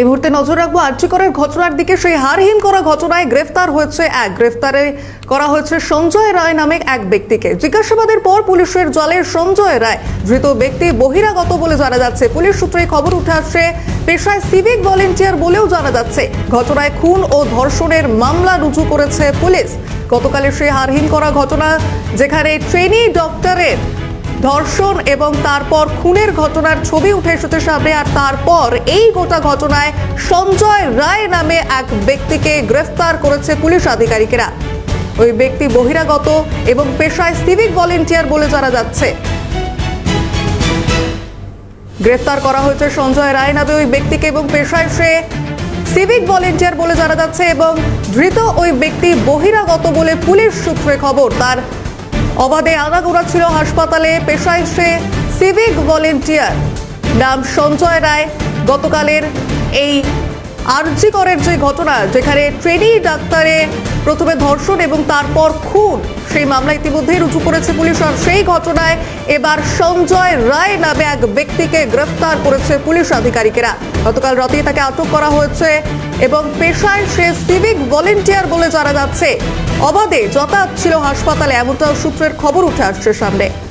এই মুহূর্তে নজর রাখব আর্যিকরের ঘটনার দিকে। সেই হারহীন করা ঘটনায় গ্রেফতার হয়েছে এক। গ্রেফতারে করা হয়েছে সঞ্জয় রায় নামে এক ব্যক্তিকে। জিজ্ঞাসাবাদের পর পুলিশের জলে সঞ্জয় রায়, ধৃত ব্যক্তি বহিরাগত বলে জানা যাচ্ছে। পুলিশ সূত্রে খবর উঠে আসছে, পেশায় সিভিক ভলেন্টিয়ার বলেও জানা যাচ্ছে। ঘটনায় খুন ও ধর্ষণের মামলা রুজু করেছে পুলিশ। গতকালের সেই হারহীন করা ঘটনা, যেখানে ট্রেনি ডক্টরের ধর্ষণ এবং তারপর খুনের ঘটনার ছবি উঠে এসেছে সামনে, আর তারপর এই গোটা ঘটনায় সঞ্জয় রায় নামে এক ব্যক্তিকে গ্রেফতার করেছে পুলিশ আধিকারিকেরা। ওই ব্যক্তি বহিরাগত এবং পেশায় সিভিক ভলেন্টিয়ার বলে জানা যাচ্ছে। গ্রেফতার করা হয়েছে সঞ্জয় রায় নামে ওই ব্যক্তিকে এবং পেশায় সে সিভিক ভলেন্টিয়ার বলে জানা যাচ্ছে এবং ধৃত ওই ব্যক্তি বহিরাগত বলে পুলিশ সূত্রে খবর। তার অবাধে আগাগোড়া ছিল হাসপাতালে পেশায় সে সিভিক ভলেন্টিয়ার নাম সঞ্জয় রায় গতকালের এই আরজি করের যে ঘটনা, যেখানে ট্রেনি ডাক্তারে প্রথমে ধর্ষণ এবং তারপর খুন। সেই মামলা ইতিমধ্যেই রুজু করেছে পুলিশ আর সেই ঘটনায় এবার সঞ্জয় রায় নামে এক ব্যক্তিকে গ্রেফতার করেছে পুলিশ আধিকারিকেরা। গতকাল রাতেই তাকে আটক করা হয়েছে এবং পেশায় সে সিভিক ভলেন্টিয়ার বলে জানা যাচ্ছে। অবাধে যাতায়াত ছিল হাসপাতালে, এমনটাও সূত্রের খবর উঠে আসছে সামনে।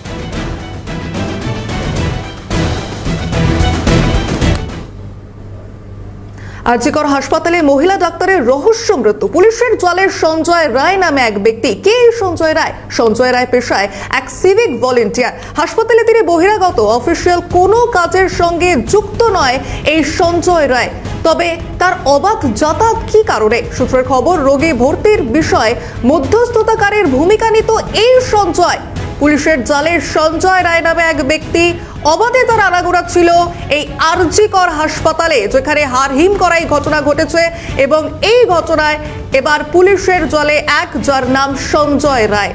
আরজিকর হাসপাতালে মহিলা ডাক্তারের রহস্য মৃত্যু। পুলিশের জলের সঞ্জয় রায় নামে এক ব্যক্তি। কে এই সঞ্জয় রায়? সঞ্জয় রায় পেশায় এক সিভিক ভলেন্টিয়ার হাসপাতালে তিনি বহিরাগত, অফিসিয়াল কোনো কাজের সঙ্গে যুক্ত নয় এই সঞ্জয় রায়। তবে তার অবাধ যাতায়াত কি কারণে? সূত্রের খবর, রোগী ভর্তির বিষয়ে মধ্যস্থতাকারীর ভূমিকা নিত এই সঞ্জয়। পুলিশের জালের সঞ্জয় রায় নামে এক ব্যক্তি অবাধে তার আনাগোড়া ছিল এই আরজিকর হাসপাতালে, যেখানে হারহিম করা এই ঘটনা ঘটেছে এবং এই ঘটনায় এবার পুলিশের জলে এক, যার নাম সঞ্জয় রায়।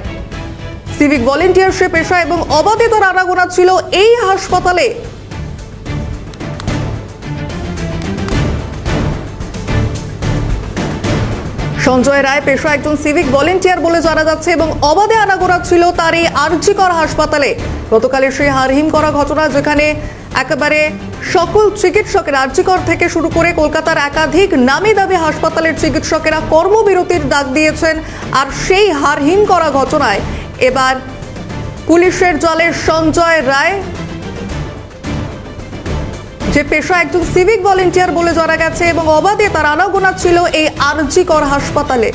সিভিক ভলেন্টিয়ারশিপ পেশা এবং অবাধে তার আনাগোড়া ছিল এই হাসপাতালে। সঞ্জয় রায় পেশা একজন সিভিক ভলেন্টিয়ার বলে জানা যাচ্ছে এবং অবাধে আনাগোড়া ছিল তার এই আরজিকর হাসপাতালে। গতকালের সেই হারহিম করা ঘটনা যেখানে একেবারে সকল চিকিৎসকের আরজিকর থেকে শুরু করে কলকাতার একাধিক নামি দামি হাসপাতালের চিকিৎসকেরা কর্মবিরতির ডাক দিয়েছেন আর সেই হারহিম করা ঘটনায় এবার পুলিশের জলে সঞ্জয় রায় যে পেশা একজন সিভিক ভলেন্টিয়ার বলে জানা গেছে এবং অবাধে তার আনাগোনা ছিল এই আরজিকর হাসপাতালে।